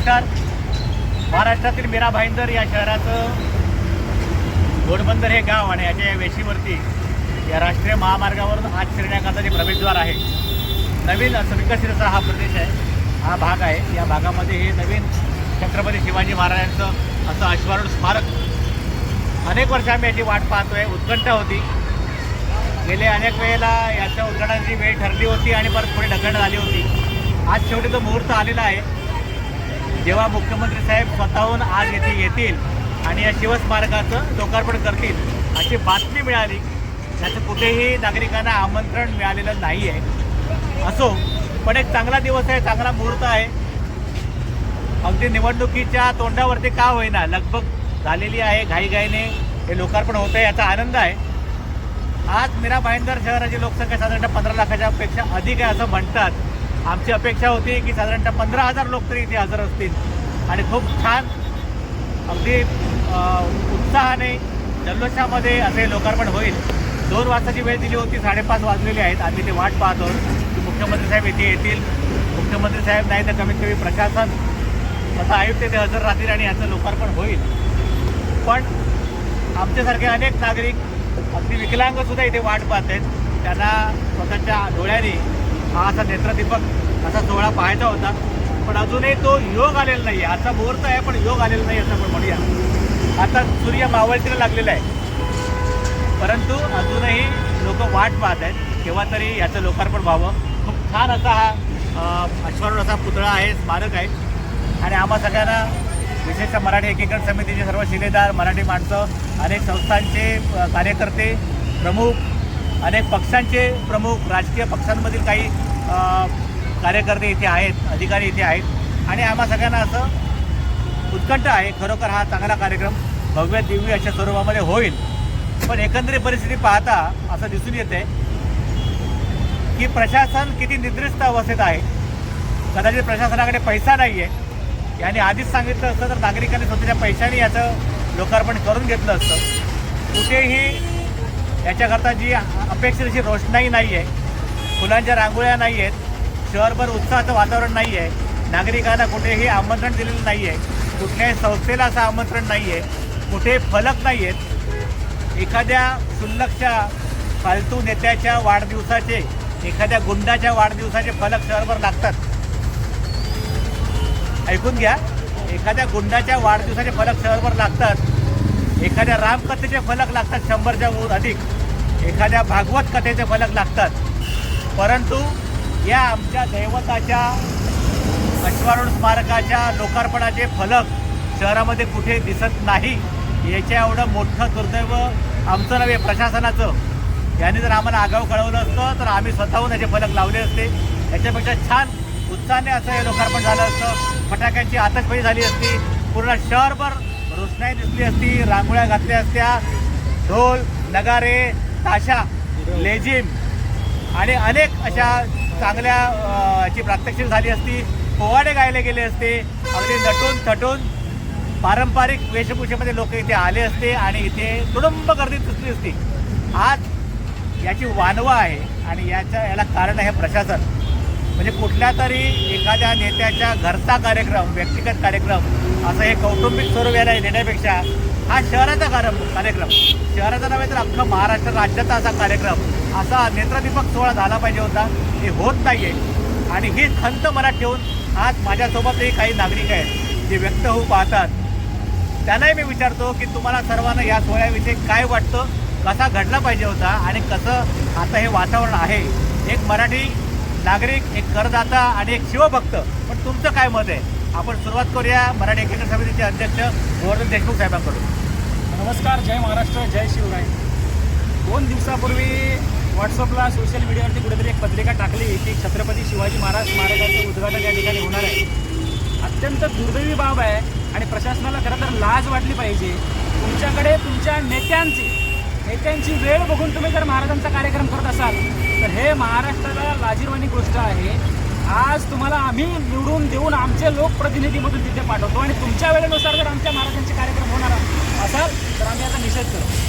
नमस्कार. महाराष्ट्रातील मीरा भाईंदर या शहराचं घोडबंदर हे गाव आणि याच्या या वेशीवरती या राष्ट्रीय महामार्गावरून आज शिरण्याकरता जे प्रवेशद्वार आहे नवीन असं विकसित असा हा प्रदेश आहे. हा भाग आहे. या भागामध्ये हे नवीन छत्रपती शिवाजी महाराजांचं असं अश्वारूढ स्मारक अनेक वर्ष आम्ही याची वाट पाहतोय. उत्कंठा होती. गेले अनेक वेळेला याच्या उद्घाटनाची वेळ ठरली होती आणि परत पुढे ढकलण्यात आली होती. आज शेवटी तो मुहूर्त आलेला आहे. जेव्हा मुख्यमंत्री साहेब स्वतःहून आज येथे येतील आणि या शिवस्मारकाचं लोकार्पण करतील अशी बातमी मिळाली त्याचं कुठेही नागरिकांना आमंत्रण मिळालेलं नाही आहे असो पण एक चांगला दिवस आहे चांगला मुहूर्त आहे. अगदी निवडणुकीच्या तोंडावरती का होईना लगबग झालेली आहे घाईघाईने हे लोकार्पण होतं आहे याचा आनंद आहे. आज मीरा भाईंदर शहराची लोकसंख्या साधारणतः पंधरा लाखाच्या पेक्षा अधिक आहे असं म्हणतात. आमची अपेक्षा होती की साधारणतः पंधरा हजार लोक तरी इथे हजर असतील. आणि खूप छान अगदी उत्साहाने जल्लोषामध्ये असे लोकार्पण होईल. दोन वाजताची वेळ दिली होती साडेपाच वाजलेली आहेत. आम्ही ते वाट पाहतो की मुख्यमंत्री साहेब इथे येतील. मुख्यमंत्री साहेब नाही तर कमीत कमी प्रशासन तसं आयुक्त ते हजर राहतील आणि याचं लोकार्पण होईल. पण आमच्यासारखे अनेक नागरिक अगदी विकलांगसुद्धा इथे वाट पाहत आहेत. त्यांना स्वतःच्या डोळ्यांनी हा असा नेत्रदीपक असा सोहळा पाहायचा होता. पण अजूनही तो योग आलेला नाही आहे असा मुहूर्त आहे पण योग आलेला नाही असं आपण म्हणूया. आता सूर्य मावळतीला लागलेला आहे. परंतु अजूनही लोक वाट पाहत आहेत. केव्हा तरी याचं लोकार्पण व्हावं. खूप छान असा हा अ, अश्वारूढ असा पुतळा आहे स्मारक आहे. आणि आम्हा सगळ्यांना विशेषतः मराठी एकीकरण समितीचे सर्व शिलेदार मराठी माणसं अनेक संस्थांचे कार्यकर्ते प्रमुख अनेक पक्षांचे प्रमुख राजकीय पक्षांमधील काही कार्यकर्ते इथे आहेत अधिकारी इथे आहेत. आणि आम्हा सगळ्यांना असं उत्कंठ आहे खरोखर हा चांगला कार्यक्रम भव्य दिव्य अशा स्वरूपामध्ये होईल. पण एकंदरीत परिस्थिती पाहता असं दिसून येते की प्रशासन किती निद्रिस्त अवस्थेत आहे. कदाचित प्रशासनाकडे पैसा नाही आहे याने आधीच सांगितलं असतं तर नागरिकांनी स्वतःच्या पैशाने याचं लोकार्पण करून घेतलं असतं. कुठेही याच्याकरता जी अपेक्षित अशी रोषणाई नाही आहे फुलांच्या रांगोळ्या नाही आहेत शहरभर उत्साहाचं वातावरण नाही आहे नागरिकांना कुठेही आमंत्रण दिलेलं नाही आहे कुठल्याही संस्थेला असं आमंत्रण नाही आहे कुठे फलक नाही आहेत. एखाद्या क्षुल्लकच्या फालतू नेत्याच्या वाढदिवसाचे एखाद्या गुंडाच्या वाढदिवसाचे फलक शहरभर लागतात. ऐकून घ्या एखाद्या गुंडाच्या वाढदिवसाचे फलक शहरभर लागतात. एखाद्या रामकथेचे फलक लागतात शंभरच्या अधिक. एखाद्या भागवत कथेचे फलक लागतात. परंतु या आमच्या दैवताच्या अश्वारूढ स्मारकाच्या लोकार्पणाचे फलक शहरामध्ये कुठे दिसत नाही याच्या एवढं मोठं दुर्दैव आमचं नव्हे प्रशासनाचं. याने जर आम्हाला आगाऊ कळवलं असतं तर आम्ही स्वतःहून याचे फलक लावले असते. याच्यापेक्षा छान उत्साहाने असं हे लोकार्पण झालं असतं. फटाक्यांची आतषबाजी झाली असती. पूर्ण शहरभर रोषणाई दिसली असती रांगोळ्या घातल्या असत्या. ढोल नगारे ताशा लेझिम आणि अनेक अशा चांगल्या ची प्रात्यक्षिक झाली असती. पोवाडे गायले गेले असते. अगदी नटून थटून पारंपरिक वेशभूषेमध्ये लोक इथे आले असते आणि इथे तुडुंब गर्दी दिसली असती. आज याची वानवा आहे आणि याच्या याला कारण आहे प्रशासन. म्हणजे कुठल्या तरी एखाद्या नेत्याच्या घरचा कार्यक्रम व्यक्तिगत कार्यक्रम असं हे कौटुंबिक स्वरूप याला नेण्यापेक्षा हा शहराचा कार्यक्रम कार्यक्रम. शहराचा नव्हे तर अख्खा महाराष्ट्र राज्याचा असा कार्यक्रम असा नेत्रदीपक सोहळा झाला पाहिजे होता. हे होत नाही आहे आणि ही खंत मनात ठेवून आज माझ्यासोबतही काही नागरिक आहेत जे व्यक्त होऊ पाहतात. त्यांनाही मी विचारतो की तुम्हाला सर्वांना या सोहळ्याविषयी काय वाटतं कसा घडला पाहिजे होता आणि कसं आता हे वातावरण आहे? एक मराठी नागरिक एक करदाता आणि एक शिवभक्त. पण तुमचं काय मत आहे? आपण सुरुवात करूया मराठी एकीकरण समितीचे अध्यक्ष गोवर्धन देशमुख साहेबांकडून. नमस्कार जय महाराष्ट्र जय शिवराय. दोन दिवसापूर्वी व्हॉट्सअपला सोशल मीडियावरती कुठेतरी एक पत्रिका टाकली की छत्रपती शिवाजी महाराज स्मारकाचं उद्घाटन या ठिकाणी होणार आहे. अत्यंत दुर्दैवी बाब आहे आणि प्रशासनाला खरं तर लाज वाटली पाहिजे. तुमच्याकडे तुमच्या नेत्यांची नेत्यांची वेळ बघून तुम्ही जर महाराजांचा कार्यक्रम करत असाल तर हे महाराष्ट्राला लाजीरवाणी गोष्ट आहे. आज तुम्हाला आम्ही निवडून देऊन आमचे लोकप्रतिनिधीमधून तिथे पाठवतो आणि तुमच्या वेळेनुसार जर आमच्या महाराजांचे कार्यक्रम होणार असाल तर आम्ही याचा निषेध करतो.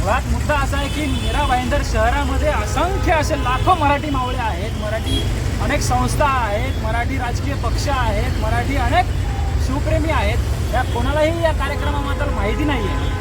मुळात मुद्दा असा आहे की मीरा भाईंदर शहरामध्ये असंख्य असे लाखो मराठी मावळे आहेत. मराठी अनेक संस्था आहेत मराठी राजकीय पक्ष आहेत मराठी अनेक शिवप्रेमी आहेत. या कोणालाही या कार्यक्रमाबद्दल माहिती नाही आहे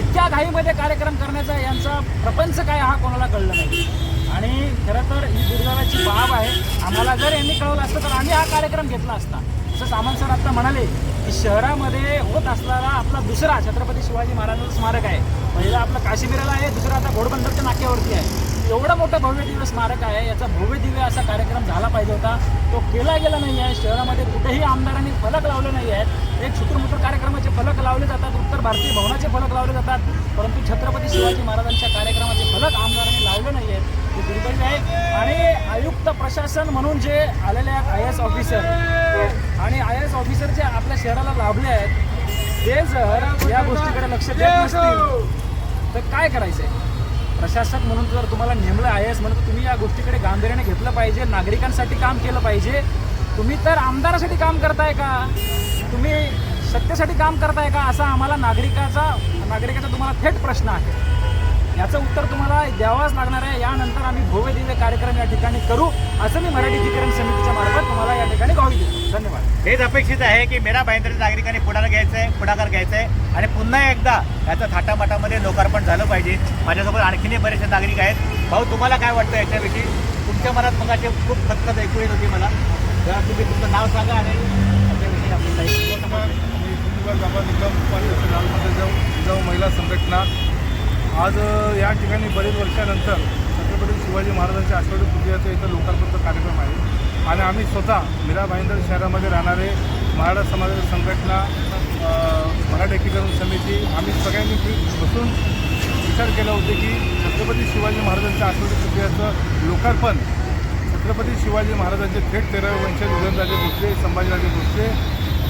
इतक्या घाईमध्ये कार्यक्रम करण्याचा यांचा प्रपंच काय हा कोणाला कळलं नाही. आणि खरं तर ही दुर्दैवाची बाब आहे. आम्हाला जर यांनी कळवलं असतं तर आम्ही हा कार्यक्रम घेतला असता. जसं सामंत सर आत्ता म्हणाले की शहरामध्ये होत असणारा आपला दुसरा छत्रपती शिवाजी महाराजांचं स्मारक आहे. पहिलं आपलं काश्मीरला आहे दुसरं आता घोडबंदरच्या नाक्यावरती आहे. एवढं मोठं भव्य दिव्य स्मारक आहे याचा भव्य दिव्य असा कार्यक्रम झाला पाहिजे होता. तो केला गेला नाही आहे शहरामध्ये कुठेही आमदारांनी फलक लावले नाही आहेत एक शुक्रमुत्र कार्यक्रमाचे फलक लावले जातात भारतीय भवनाचे फलक लावले जातात. परंतु छत्रपती शिवाजी महाराजांच्या कार्यक्रमाचे फलक आमदारांनी लावले नाही आहेत हे दुर्दैवी आहे आणि आयुक्त प्रशासन म्हणून जे आलेले आहेत आय एस ऑफिसर आणि आय एस ऑफिसर जे आपल्या शहराला लाभले आहेत ते जर या गोष्टीकडे लक्ष देत नसतील तर काय करायचं आहे प्रशासक म्हणून जर तुम्हाला नेमलं आहे एस म्हणून तुम्ही या गोष्टीकडे गांभीर्याने घेतलं पाहिजे नागरिकांसाठी काम केलं पाहिजे. तुम्ही तर आमदारासाठी काम करताय का? तुम्ही सत्तेसाठी काम करताय का असा आम्हाला नागरिकाचा नागरिकाचा तुम्हाला थेट प्रश्न आहे. याचं उत्तर तुम्हाला द्यावाच लागणार आहे. यानंतर आम्ही भव्य दिव्य कार्यक्रम या ठिकाणी करू असं मी मराठीकरण समितीच्या मार्फत तुम्हाला या ठिकाणी ग्वाही देतो. धन्यवाद. हेच अपेक्षित आहे की मेरा भाईंद्र नागरिकांनी पुढाकार घ्यायचं आहे पुढाकार घ्यायचा आहे आणि पुन्हा एकदा याचं थाटामाटामध्ये लोकार्पण झालं पाहिजे. माझ्यासोबत आणखीनही बरेचसे नागरिक आहेत. भाऊ तुम्हाला काय वाटतं याच्याविषयी? तुमच्या मनात मग असे खूप खतखत ऐकू येत होती मला. जरा तुम्ही तुमचं नाव सांगा आणि किंवा आपली निगम नमस्कार लालमध्ये जाऊ महिला संघटना. आज या ठिकाणी बरेच वर्षानंतर छत्रपती शिवाजी महाराजांच्या आठवडी पूजेचा इथं लोकार्पणचा कार्यक्रम आहे. आणि आम्ही स्वतः मीरा भाईंदर शहरामध्ये राहणारे मराठा समाजाची संघटना मराठा एकीकरण समिती आम्ही सगळ्यांनी बसून विचार केला होते की छत्रपती शिवाजी महाराजांच्या आठवडी पूजेचं लोकार्पण छत्रपती शिवाजी महाराजांचे थेट तेरावे वंशज उदयनराजे भोसले संभाजीराजे भोसले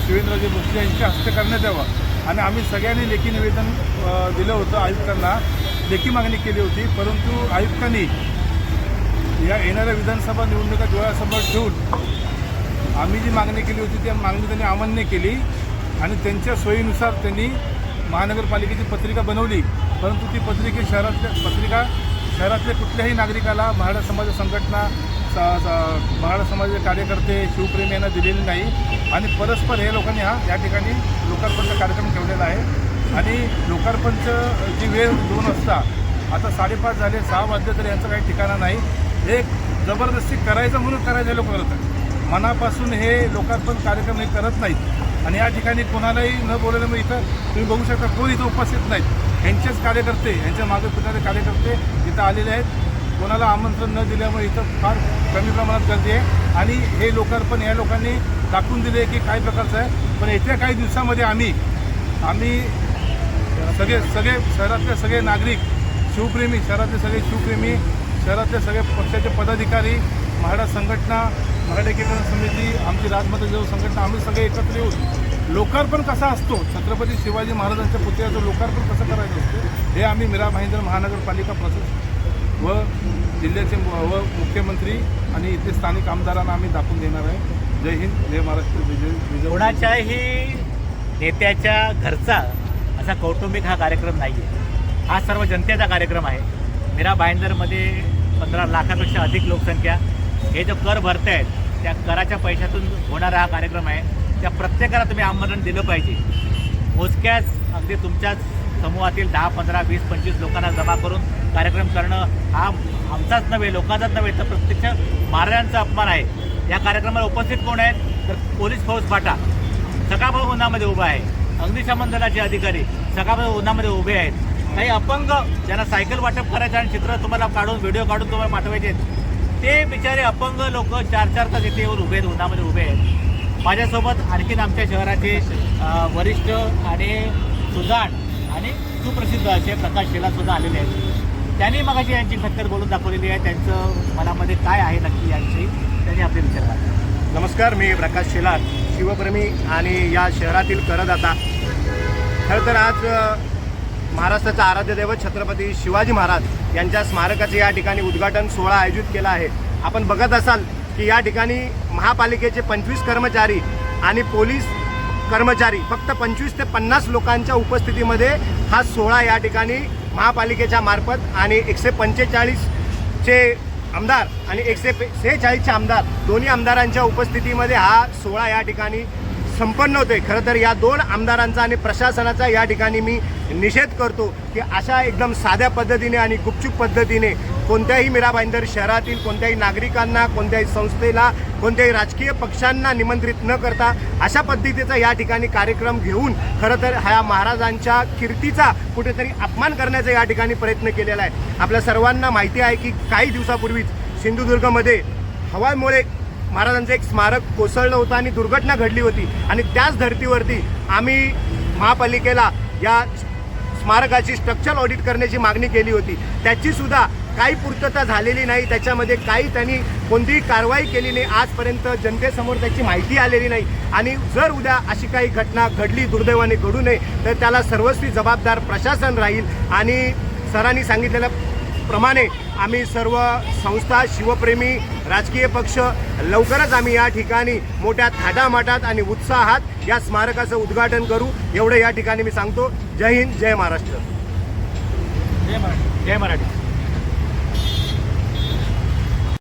शिवेंद्रराजे भोसले यांच्या हस्ते करण्यात यावं. आणि आम्ही सगळ्यांनी लेखी निवेदन दिलं होतं आयुक्तांना. लेखी मागणी केली होती परंतु आयुक्तांनी या येणाऱ्या विधानसभा निवडणुका डोळ्यासमोर ठेवून आम्ही जी मागणी केली होती त्या मागणी त्यांनी अमान्य केली आणि त्यांच्या सोयीनुसार त्यांनी महानगरपालिकेची पत्रिका बनवली. परंतु ती पत्रिके शहरातल्या पत्रिका शहरातल्या कुठल्याही नागरिकाला मराठा समाज संघटना स- समाजाचे कार्यकर्ते शिवप्रेमी यांना दिलेली नाही आणि परस्पर हे लोकांनी हा या ठिकाणी लोकार्पणचा कार्यक्रम ठेवलेला आहे. आणि लोकार्पणचं जी वेळ दोन वाजता आता साडेपाच झाले सहा वाजले तर यांचं काही ठिकाणा नाही. एक जबरदस्ती करायचं म्हणून करायचं लोक करत आहेत मनापासून हे लोकार्पण कार्यक्रम हे करत नाहीत. आणि या ठिकाणी कोणालाही न बोलल्यामुळे इथं तुम्ही बघू शकता कोण इथं उपस्थित नाहीत. यांचेच कार्यकर्ते यांच्या मागे फिरणारे कार्यकर्ते इथं आलेले आहेत. कोणाला आमंत्रण न दिल्यामुळे इथं फार कमी प्रमाणात गर्दी आहे. आणि हे लोकार्पण या लोकांनी दाखवून दिले की काय प्रकारचं आहे. पण येत्या काही दिवसामध्ये आम्ही आम्ही सगळे सगळे शहरातले सगळे नागरिक शिवप्रेमी शहरातले सगळे शिवप्रेमी शहरातले सगळे पक्षाचे पदाधिकारी महाडा संघटना मराठा एकीकरण समिती आमची राजमाता जेव्हा संघटना आम्ही सगळे एकत्र येऊन लोकार्पण कसा असतो? छत्रपती शिवाजी महाराजांच्या पुतळ्याचं लोकार्पण कसं करायचं? असतं हे आम्ही मीरा भाईंदर महानगरपालिका प्रशासन व जिल्ह्याचे व मुख्यमंत्री आणि इथे स्थानिक आमदारांना आम्ही दाखवून देणार आहे. जय हिंद जय महाराष्ट्र विजय विजय कोणाच्याही नेत्याच्या घरचा असा कौटुंबिक हा कार्यक्रम नाही आहे हा सर्व जनतेचा कार्यक्रम आहे. मीरा भाईंदरमध्ये पंधरा लाखापेक्षा अधिक लोकसंख्या. हे जो कर भरतायत त्या कराच्या पैशातून होणारा हा कार्यक्रम आहे. त्या प्रत्येकाला तुम्ही आमंत्रण दिलं पाहिजे. मोजक्याच अगदी तुमच्याच समूहातील दहा पंधरा वीस पंचवीस लोकांना जमा करून कार्यक्रम करणं हा आमचाच नव्हे लोकांचाच नव्हे तर प्रत्यक्ष महाराजांचा अपमान आहे. या कार्यक्रमाला उपस्थित कोण आहेत? तर पोलीस फौज फाटा. सकाळपासून उन्हामध्ये उभा आहे. अग्निशमन दलाचे अधिकारी सकाळपासून उन्हामध्ये उभे आहेत. काही अपंग ज्यांना सायकल वाटप करायचं आणि चित्र तुम्हाला काढून व्हिडिओ काढून तुम्हाला पाठवायचे ते बिचारे अपंग लोक चार चार तास इथे येऊन उभे आहेत उन्हामध्ये उभे आहेत. माझ्यासोबत आणखीन आमच्या शहराचे वरिष्ठ आणि सुजाण आणि सुप्रसिद्ध असे प्रकाश शेला सुद्धा आलेले आहेत. त्यांनी मगाशी यांची टक्कर बोलून दाखवलेली आहे. त्यांचं मनामध्ये काय आहे नक्की यांची त्यांनी आपले विचार नमस्कार मी प्रकाश शेलार शिवप्रेमी आणि या शहरातील करदाता. खरं तर आज महाराष्ट्राचा आराध्य दैवत छत्रपती शिवाजी महाराज यांच्या स्मारकाचे या ठिकाणी उद्घाटन सोहळा आयोजित केला आहे. आपण बघत असाल की या ठिकाणी महापालिकेचे पंचवीस कर्मचारी आणि पोलीस कर्मचारी फक्त पंचवीस ते पन्नास लोकांच्या उपस्थितीमध्ये हा सोहळा या ठिकाणी महापालिकेच्या मार्फत आणि एकशे पंचेचाळीसचे आमदार आणि एकशे सेहेचाळीसचे आमदार दोन्ही आमदारांच्या उपस्थितीमध्ये हा सोहळा या ठिकाणी संपन्न होते खरं तर या दोन आमदारांचा आणि प्रशासनाचा या ठिकाणी मी निषेध करतो की अशा एकदम साध्या पद्धतीने आणि गुपचूप पद्धतीने कोणत्याही मीरा भाईंदर शहरातील कोणत्याही नागरिकांना कोणत्याही संस्थेला कोणत्याही राजकीय पक्षांना निमंत्रित न करता अशा पद्धतीचा या ठिकाणी कार्यक्रम घेऊन खरं तर ह्या महाराजांच्या कीर्तीचा कुठेतरी अपमान करण्याचा या ठिकाणी प्रयत्न केलेला आहे. आपल्या सर्वांना माहिती आहे की काही दिवसापूर्वीच सिंधुदुर्गमध्ये हवामुळे महाराजांचं एक स्मारक कोसळलं होतं आणि दुर्घटना घडली होती. आणि त्याच धर्तीवरती आम्ही महापालिकेला या स्मारकाची स्ट्रक्चर ऑडिट करण्याची मागणी केली होती. त्याची सुद्धा काही पूर्तता झालेली नाही. त्याच्यामध्ये काही त्यांनी कोणतीही कारवाई केली नाही. आजपर्यंत जनतेसमोर त्याची माहिती आलेली नाही. आणि जर उद्या अशी काही घटना घडली दुर्दैवाने घडू नये तर त्याला सर्वस्वी जबाबदार प्रशासन राहील. आणि सरांनी सांगितलेल्या प्रमाणे आम्ही सर्व संस्था शिवप्रेमी राजकीय पक्ष लवकरच आम्ही या ठिकाणी मोठ्या थाटामाटात आणि उत्साहात या स्मारकाचं उद्घाटन करू. एवढं या ठिकाणी मी सांगतो. जय हिंद जय महाराष्ट्र. जय महाराष्ट्र. जय मराठी.